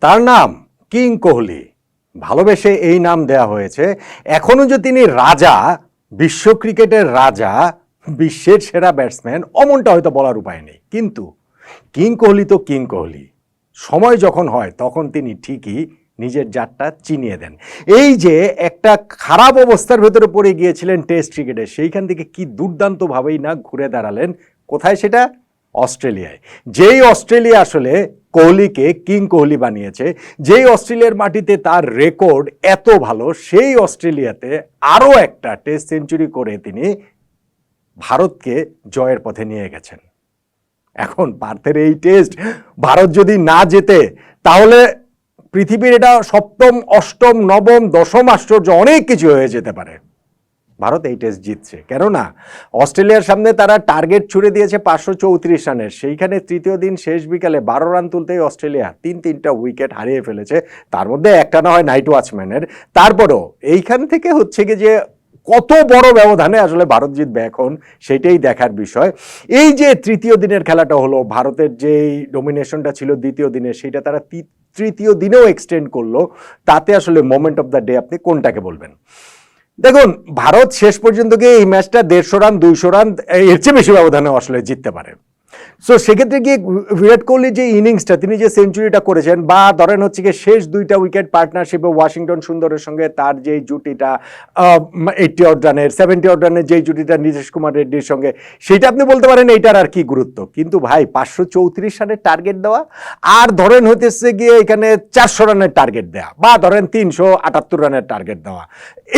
তার নাম কিং কোহলি। ভালোবেসে এই নাম দেয়া হয়েছে। এখনও যে তিনি রাজা, বিশ্ব ক্রিকেটের রাজা, বিশ্বের সেরা ব্যাটসম্যান, অমনটা হয়তো বলার উপায় নেই। কিন্তু কিং কোহলি তো কিং কোহলি। সময় যখন হয়, তখন তিনি ঠিকই নিজের জাতটা চিনিয়ে দেন। এই যে একটা খারাপ অবস্থার ভেতরে পড়ে গিয়েছিলেন টেস্ট ক্রিকেটে, সেইখান থেকে কি দুর্দান্তভাবেই না ঘুরে দাঁড়ালেন? কোথায় সেটা? অস্ট্রেলিয়ায়। যেই অস্ট্রেলিয়া আসলে কোহলিকে কিং কোহলি বানিয়েছে, যেই অস্ট্রেলিয়ার মাটিতে তার রেকর্ড এত ভালো, সেই অস্ট্রেলিয়াতে আরও একটা টেস্ট সেঞ্চুরি করে তিনি ভারতকে জয়ের পথে নিয়ে গেছেন। এখন পার্থের এই টেস্ট ভারত যদি না জেতে, তাহলে পৃথিবীর এটা সপ্তম, অষ্টম, নবম, দশম আশ্চর্য অনেক কিছু হয়ে যেতে পারে। ভারত এই টেস্ট জিতছে। কেননা, অস্ট্রেলিয়ার সামনে তারা টার্গেট ছুড়ে দিয়েছে পাঁচশো চৌত্রিশ রানের। সেইখানে তৃতীয় দিন শেষ বিকালে বারো রান তুলতেই অস্ট্রেলিয়া তিন তিনটা উইকেট হারিয়ে ফেলেছে। তার মধ্যে একটা না হয় নাইট ওয়াচম্যানের তারপরও এইখান থেকে হচ্ছে কি যে কত বড় ব্যবধানে আসলে ভারত জিতবে এখন, সেটাই দেখার বিষয়। এই যে তৃতীয় দিনের খেলাটা হলো, ভারতের যেই ডোমিনেশনটা ছিল দ্বিতীয় দিনে, সেটা তারা তৃতীয় দিনেও এক্সটেন্ড করল। তাতে আসলে মোমেন্ট অফ দ্য ডে আপনি কোনটাকে বলবেন? দেখুন, ভারত শেষ পর্যন্ত গিয়ে এই ম্যাচটা দেড়শো রান, দুইশো রান, এর চেয়ে বেশি ব্যবধানে আসলে জিততে পারে। সো সেক্ষেত্রে গিয়ে বিরাট কোহলি যে ইনিংসটা তিনি যে সেঞ্চুরিটা করেছেন, বা ধরেন হচ্ছে গিয়ে শেষ দুইটা উইকেট পার্টনারশিপে ওয়াশিংটন সুন্দরের সঙ্গে তার যে জুটিটা এইটটি অড রানের সেভেন্টি অড রানের যে জুটিটা নীতিশ কুমার রেড্ডির সঙ্গে, সেটা আপনি বলতে পারেন এইটার আর কি গুরুত্ব। কিন্তু ভাই, পাঁচশো চৌত্রিশ রানের টার্গেট দেওয়া, আর ধরেন হইতেছে গিয়ে এখানে চারশো রানের টার্গেট দেওয়া বা ধরেন তিনশো আটাত্তর রানের টার্গেট দেওয়া,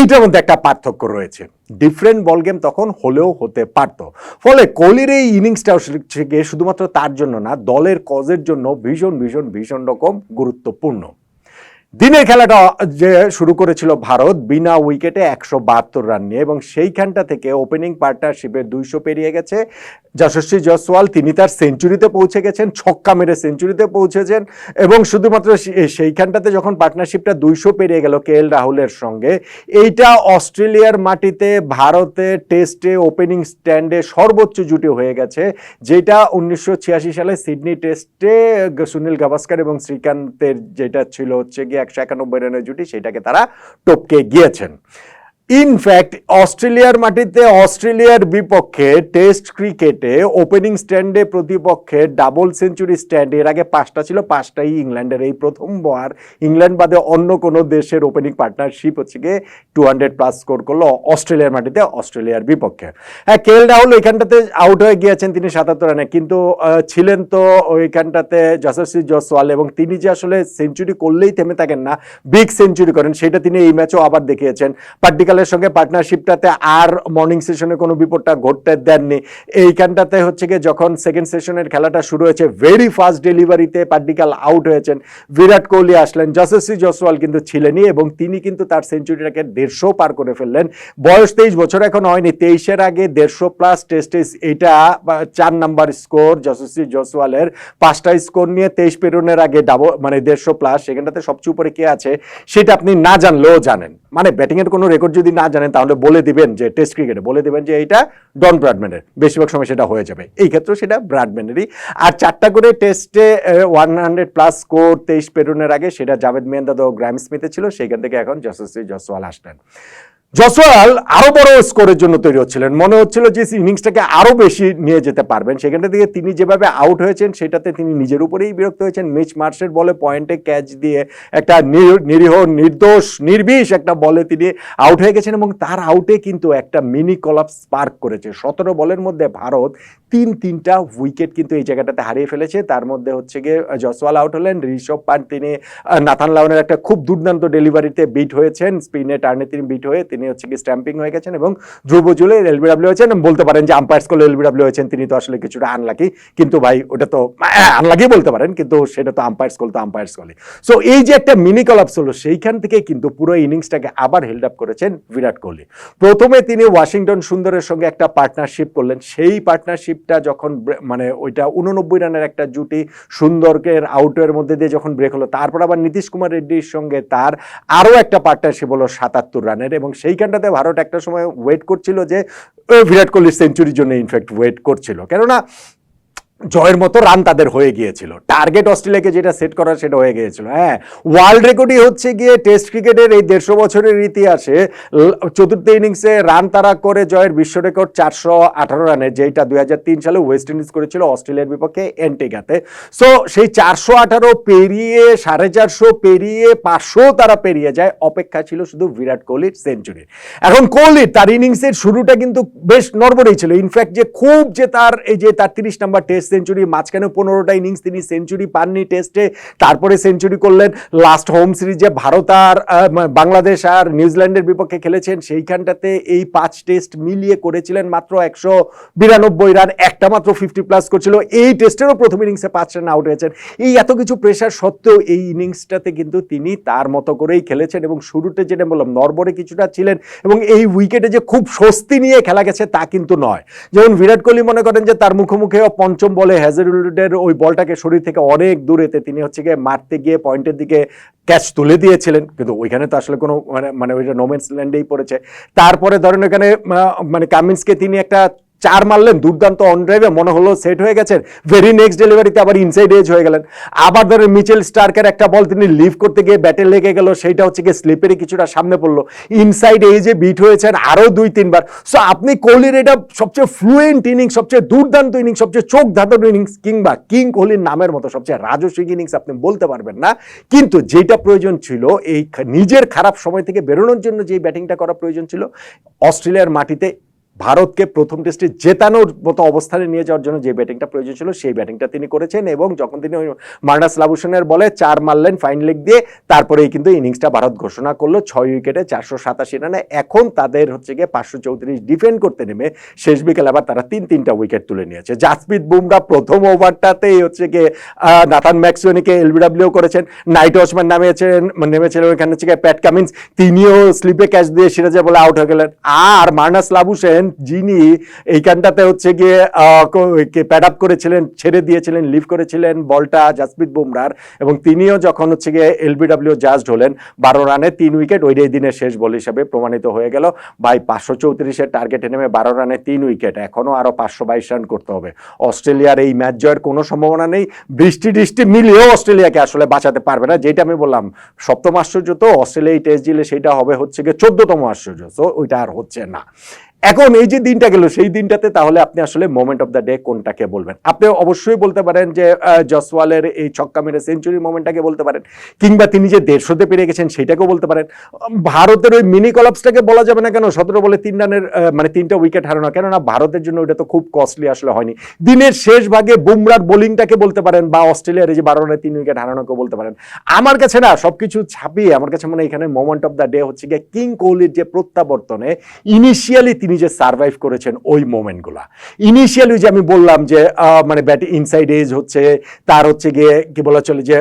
এইটার মধ্যে একটা পার্থক্য রয়েছে। ডিফারেন্ট বল গেম তখন হলেও হতে পারতো। ফলে কোহলির এই ইনিংসটা শুধুমাত্র তার জন্য না, দলের কজের জন্য ভীষণ ভীষণ ভীষণ রকম গুরুত্বপূর্ণ। দিনের খেলাটা যে শুরু করেছিল ভারত বিনা উইকেটে একশো বাহাত্তর রান নিয়ে, এবং সেইখানটা থেকে ওপেনিং পার্টনারশিপে দুইশো পেরিয়ে গেছে। যশস্বী জয়সওয়াল, তিনি তার সেঞ্চুরিতে পৌঁছে গেছেন, ছক্কা মেরে সেঞ্চুরিতে পৌঁছেছেন, এবং শুধুমাত্র সেইখানটাতে যখন পার্টনারশিপটা দুইশো পেরিয়ে গেল কে এল রাহুলের সঙ্গে, এইটা অস্ট্রেলিয়ার মাটিতে ভারতে টেস্টে ওপেনিং স্ট্যান্ডে সর্বোচ্চ জুটি হয়ে গেছে, যেটা উনিশশো ছিয়াশি সালে সিডনি টেস্টে সুনীল গাভাস্কার এবং শ্রীকান্তের, যেটা ছিল হচ্ছে গিয়ে একশো একানব্বই রানের জুটি সেটাকে তারা টপকে গিয়েছেন। ইনফ্যাক্ট অস্ট্রেলিয়ার মাটিতে অস্ট্রেলিয়ার বিপক্ষে টেস্ট ক্রিকেটে ওপেনিং স্ট্যান্ডে প্রতিপক্ষে ডাবল সেঞ্চুরি স্ট্যান্ড এর আগে পাঁচটা ছিল, পাঁচটাই ইংল্যান্ডের এই প্রথমবার ইংল্যান্ড বাদে অন্য কোনো দেশের ওপেনিং পার্টনারশিপ হচ্ছে গিয়ে টু হান্ড্রেড প্লাস স্কোর করল অস্ট্রেলিয়ার মাটিতে, অস্ট্রেলিয়ার বিপক্ষে। হ্যাঁ কেএল রাহুল এখানটাতে আউট হয়ে গিয়েছেন তিনি সাতাত্তর রানে, কিন্তু ছিলেন তো ওইখানটাতে যশস্বী জয়সওয়াল এবং তিনি যে আসলে সেঞ্চুরি করলেই থেমে থাকেন না বিগ সেঞ্চুরি করেন, সেটা তিনি এই ম্যাচও আবার দেখিয়েছেন। পার্টিকালের সঙ্গে পার্টনারশিপটাতে আর মর্নিং সেশনে কোনো বিপদটা ঘটতে দেননি। এইখানটাতে হচ্ছে গিয়ে যখন সেকেন্ড সেশনের খেলাটা শুরু হয়েছে ভেরি ফাস্ট ডেলিভারিতে পার্টিকাল আউট হয়েছেন। বিরাট কোহলি আসলেন, যশস্বী জয়সওয়াল কিন্তু ছিলেনই এবং তিনি কিন্তু তার সেঞ্চুরিটাকে দেড়শো পার করে ফেললেন। বয়স তেইশ বছর এখন হয়নি, তেইশের আগে দেড়শো প্লাস টেস্টে এটা চার নাম্বার স্কোর যশস্বী জয়সওয়ালের। পাঁচটা স্কোর নিয়ে তেইশ পেরোনের আগে ডাবল মানে দেড়শো প্লাস সেখানটাতে সবচেয়ে উপরে কে আছে, সেটা আপনি না জানলেও জানেন। মানে ব্যাটিংয়ের কোনো রেকর্ড যদি না জানেন, তাহলে বলে দিবেন যে টেস্ট ক্রিকেটে বলে দিবেন যে এইটা ডন ব্র্যাডম্যানের বেশিরভাগ সময় সেটা হয়ে যাবে। এই ক্ষেত্রে সেটা ব্র্যাডম্যানেরই আর চারটা করে টেস্টে ওয়ান হান্ড্রেড প্লাস স্কোর তেইশ পেরোনের আগে সেটা জাভেদ মেহন্দাদ ও গ্র্যাম স্মিথে ছিল, সেইখান থেকে এখন যশস্বী জসওয়াল আসলেন। জসওয়াল আরও বড় স্কোরের জন্য তৈরি হচ্ছিলেন। মনে হচ্ছিল যে ইনিংসটাকে আরও বেশি নিয়ে যেতে পারবেন। সেখানটা থেকে তিনি যেভাবে আউট হয়েছেন, সেটাতে তিনি নিজের উপরেই বিরক্ত হয়েছেন। মিচ মার্শের বলে পয়েন্টে ক্যাচ দিয়ে একটা নির- নিরীহ, নির্দোষ, নির্বিষ একটা বলে তিনি আউট হয়ে গেছেন এবং তার আউটে কিন্তু একটা মিনি কলাপ স্পার্ক করেছে। সতেরো বলের মধ্যে ভারত তিন, তিনটা উইকেট কিন্তু এই জায়গাটাতে হারিয়ে ফেলেছে। তার মধ্যে হচ্ছে গিয়ে জসওয়াল আউট হলেন। ঋষভ পান্ট তিনি নাথান লাউনের একটা খুব দুর্দান্ত ডেলিভারিতে বিট হয়েছেন। স্পিনে টার্নে তিনি বিট হয়ে তিনি হচ্ছে কি স্ট্যাম্পিং হয়ে গেছেন এবং ধ্রুব জুলে এলবিডাব্লিউ হয়েছেন বলতে পারেন যে আম্পায়ার্স করলে এলবিডাব্লিউ হয়েছেন তিনি তো আসলে কিছুটা আনলাকি কিন্তু ভাই, ওটা তো আনলাকি বলতে পারেন, কিন্তু সেটা তো আম্পায়ার্স কল তো আম্পায়ার্স কলে সো এই যে একটা মিনি কলাপস হলো, সেইখান থেকে কিন্তু পুরো ইনিংসটাকে আবার হেল্ড আপ করেছেন বিরাট কোহলি। প্রথমে তিনি ওয়াশিংটন সুন্দরের সঙ্গে একটা পার্টনারশিপ করলেন। সেই পার্টনারশিপটা যখন মানে ওইটা উননব্বই রানের একটা জুটি সুন্দরকের আউটের মধ্যে দিয়ে যখন ব্রেক হলো, তারপর আবার নীতিশ কুমার রেড্ডির সঙ্গে তার আরও একটা পার্টনারশিপ হলো সাতাত্তর রানের এবং সেইখানটাতে ভারত একটা সময় ওয়েট করছিল যে বিরাট কোহলির সেঞ্চুরির জন্য ইনফ্যাক্ট ওয়েট করছিল। কেননা জয়ের মতো রান তাদের হয়ে গিয়েছিল। টার্গেট অস্ট্রেলিয়াকে যেটা সেট করা সেটা হয়ে গিয়েছিল। হ্যাঁ ওয়ার্ল্ড রেকর্ডই হচ্ছে গিয়ে টেস্ট ক্রিকেটের এই দেড়শো বছরের ইতিহাসে চতুর্থ ইনিংসে রান তারা করে জয়ের বিশ্ব রেকর্ড চারশো আঠারো রানে যেটা দু হাজার তিন সালে ওয়েস্ট ইন্ডিজ করেছিল অস্ট্রেলিয়ার বিপক্ষে এন্টিগাতে সো সেই চারশো আঠারো পেরিয়ে, সাড়ে চারশো পেরিয়ে, পাঁচশো তারা পেরিয়ে যায়। অপেক্ষা ছিল শুধু বিরাট কোহলির সেঞ্চুরি এখন কোহলি তার ইনিংসের শুরুটা কিন্তু বেশ নড়বড়েই ছিল। ইনফ্যাক্ট যে খুব যে তার, এই যে তার তিরিশ নাম্বার টেস্ট সেঞ্চুরি, মাঝখানে পনেরোটা ইনিংস তিনি সেঞ্চুরি পাননি টেস্টে তারপরে সেঞ্চুরি করলেন লাস্ট হোম সিরিজে ভারত আর বাংলাদেশ আর নিউজিল্যান্ডের বিপক্ষে খেলেছেন। সেইখানটাতে এই পাঁচ টেস্ট মিলিয়ে করেছিলেন মাত্র একশো বিরানব্বই রান একটা মাত্র ফিফটি প্লাস করছিল। এই টেস্টেরও প্রথম ইনিংসে পাঁচ রান আউট হয়েছেন। এই এত কিছু প্রেশার সত্ত্বেও এই ইনিংসটাতে কিন্তু তিনি তার মতো করেই খেলেছেন এবং শুরুতে যেটা বললাম নরবরে কিছুটা ছিলেন এবং এই উইকেটে যে খুব স্বস্তি নিয়ে খেলা গেছে তা কিন্তু নয়। যেমন বিরাট কোহলি মনে করেন যে তার মুখোমুখি পঞ্চম বলে হ্যাজারউডের ওই বলটাকে শরীর থেকে অনেক দূরেতে তিনি হচ্ছে গিয়ে মারতে গিয়ে পয়েন্টের দিকে ক্যাচ তুলে দিয়েছিলেন। কিন্তু ওইখানে তো আসলে কোনো মানে মানে ওইটা নোমেন্স ল্যান্ডেই পড়েছে। তারপরে ধরেন ওখানে মানে কামিন্সকে তিনি একটা চার মারলেন, দুর্দান্ত অন ড্রাইভে মনে হলো সেট হয়ে গেছেন। ভেরি নেক্সট ডেলিভারিতে আবার ইনসাইড এজ হয়ে গেলেন। আবার ধরেন মিচেল স্টার্কের একটা বল তিনি লিভ করতে গিয়ে ব্যাটে লেগে গেল, সেইটা হচ্ছে গিয়ে স্লিপেরই কিছুটা সামনে পড়ল। ইনসাইড এজে বিট হয়েছেন আরও দুই, তিনবার। সো আপনি কোহলির এটা সবচেয়ে ফ্লুয়েন্ট ইনিংস সবচেয়ে দুর্দান্ত ইনিংস সবচেয়ে চোখ ধাঁধানো ইনিংস কিংবা কিং কোহলির নামের মতো সবচেয়ে রাজস্বিক ইনিংস আপনি বলতে পারবেন না। কিন্তু যেটা প্রয়োজন ছিল, এই নিজের খারাপ সময় থেকে বেরোনোর জন্য যেই ব্যাটিংটা করা প্রয়োজন ছিল, অস্ট্রেলিয়ার মাটিতে ভারতকে প্রথম টেস্টে জেতানোর মতো অবস্থানে নিয়ে যাওয়ার জন্য যে ব্যাটিংটা প্রয়োজন ছিল, সেই ব্যাটিংটা তিনি করেছেন এবং যখন তিনি ওই মার্নাস লাবুসনের বলে চার মারলেন ফাইন লেগ দিয়ে, তারপরেই কিন্তু ইনিংসটা ভারত ঘোষণা করল, ছয় উইকেটে চারশো সাতাশি রানে। এখন তাদের হচ্ছে গিয়ে পাঁচশো চৌত্রিশ ডিফেন্ড করতে নেমে শেষ বিকেল আবার তারা তিন তিনটা উইকেট তুলে নিয়েছে। জাসপ্রীত বুমরা প্রথম ওভারটাতেই হচ্ছে গিয়ে নাথান ম্যাক্সওয়েনিকে এলবিডাব্লিউ করেছেন। নাইট ওয়াচম্যান নামিয়েছেন নেমেছিলেন ওইখানে হচ্ছে গিয়ে প্যাট কামিন্স। তিনিও স্লিপে ক্যাচ দিয়ে সিরাজে বলে আউট হয়ে গেলেন। আর মার্নাস লাবুসেন যিনি, এইখানটাতে হচ্ছে গিয়ে প্যাড আপ করেছিলেন, ছেড়ে দিয়েছিলেন, লিভ করেছিলেন বলটা জাসপ্রীত বুমরার এবং তিনিও যখন হচ্ছে গিয়ে এলবিডাব্লিউ জাজড হলেন, বারো রানে তিন উইকেট ওইটাই দিনের শেষ বল হিসাবে প্রমাণিত হয়ে গেল। ভাই পাঁচশো চৌত্রিশের টার্গেটে নেমে বারো রানে তিন উইকেট, এখনও আরও পাঁচশো বাইশ রান করতে হবে। অস্ট্রেলিয়ার এই ম্যাচ জয়ের কোনো সম্ভাবনা নেই। বৃষ্টি টিষ্টি মিলিয়েও অস্ট্রেলিয়াকে আসলে বাঁচাতে পারবে না, যেটা আমি বললাম, সপ্তম আশ্চর্য তো, অস্ট্রেলিয়া এই টেস্ট জিলে সেটা হবে হচ্ছে গিয়ে চোদ্দতম আশ্চর্য, তো ওইটা আর হচ্ছে না। এখন এই যে দিনটা গেল, সেই দিনটাতে তাহলে আপনি আসলে মোমেন্ট অফ দ্য ডে কোনটাকে বলবেন? আপনি অবশ্যই বলতে পারেন যে জসওয়ালের এই ছক্কা মেরে সেঞ্চুরি মোমেন্টটাকে বলতে পারেন, কিংবা তিনি যে দেড়শোতে পেরে গেছেন সেটাকেও বলতে পারেন। ভারতের ওই মিনি কলাপসটাকে বলা যাবে না কেন? সতেরো বলে তিন রানের মানে তিনটা উইকেট হারানো, কেননা ভারতের জন্য ওইটা তো খুব কস্টলি আসলে হয়নি। দিনের শেষ ভাগে বুমরার বোলিংটাকে বলতে পারেন, বা অস্ট্রেলিয়ার এই যে বারো রানে তিন উইকেট হারানোকে বলতে পারেন। আমার কাছে না সবকিছু ছাপিয়ে, আমার কাছে মনে এখানে মোমেন্ট অফ দ্য ডে হচ্ছে গিয়ে কিং কোহলির যে প্রত্যাবর্তনে ইনিশিয়ালি তিনি যে সার্ভাইভ করেছেন ওই মোমেন্টগুলা ইনিশিয়ালি যে আমি বললাম যে মানে ব্যাট ইনসাইড এজ হচ্ছে, তার হচ্ছে গিয়ে কি বলা চলে যে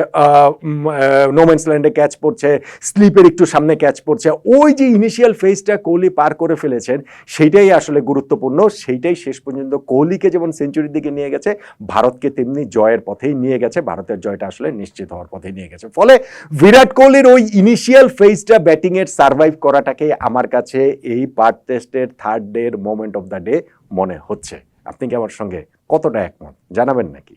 নোমেন্স ল্যান্ডে ক্যাচ পড়ছে স্লিপের একটু সামনে ক্যাচ পড়ছে, ওই যে ইনিশিয়াল ফেজটা কোহলি পার করে ফেলেছেন, সেইটাই আসলে গুরুত্বপূর্ণ, সেইটাই শেষ পর্যন্ত কোহলিকে যেমন সেঞ্চুরির দিকে নিয়ে গেছে, ভারতকে তেমনি জয়ের পথেই নিয়ে গেছে, ভারতের জয়টা আসলে নিশ্চিত হওয়ার পথেই নিয়ে গেছে। ফলে বিরাট কোহলির ওই ইনিশিয়াল ফেজটা ব্যাটিংয়ের সার্ভাইভ করাটাকে আমার কাছে এই পার্ট টেস্টের third day moment of the day মনে হচ্ছে। আপনি কি আমার সঙ্গে কতটা একমত? জানাবেন নাকি?